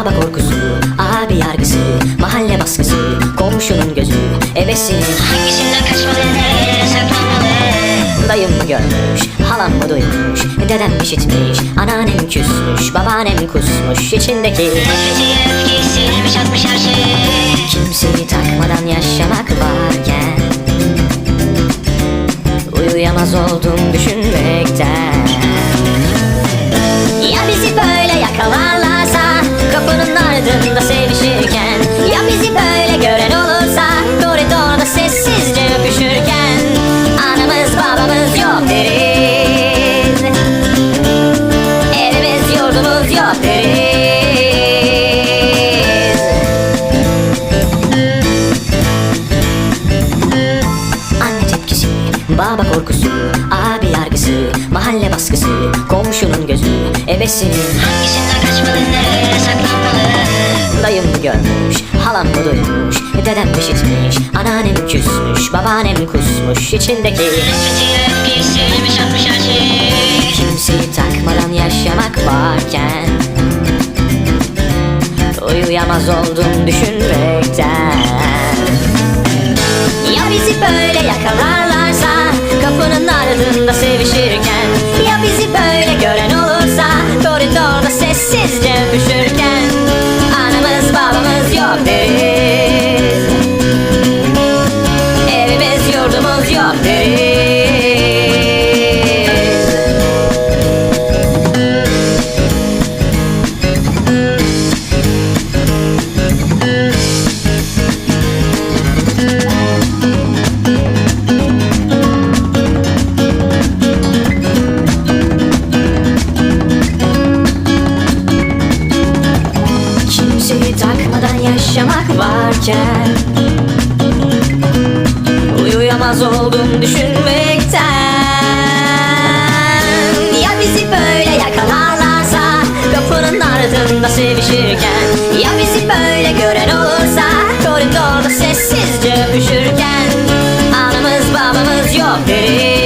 Baba korkusu, abi yargısı Mahalle baskısı, komşunun gözü Ebesi. Hangisinden kaçmalı, saklanmalı? Dayım mı görmüş, halam mı duymuş Dedem işitmiş, anneannem küsmüş Babaannem kusmuş, içindeki Nefreti öfkeyi silmiş atmış her şeyi Kimseyi takmadan yaşamak varken Uyuyamaz oldum düşünmekten. Baba korkusu, abi yargısı, mahalle baskısı, komşunun gözü, ebesinin Hangisinden kaçmalı nereye saklanmalı Dayım görmüş, halam mı duymuş, dedem işitmiş, anneannem küsmüş, babaannem kusmuş içindeki atmış Kimseyi takmadan yaşamak varken Uyuyamaz oldum düşünmekten. Ya bizi böyle yakalarlarsa yaşamak varken Uyuyamaz oldum düşünmekten. Ya bizi böyle yakalarlarsa Kapının ardında sevişirken. Ya bizi böyle gören olursa Koridorda sessizce öpüşürken. Anamız babamız yok derim.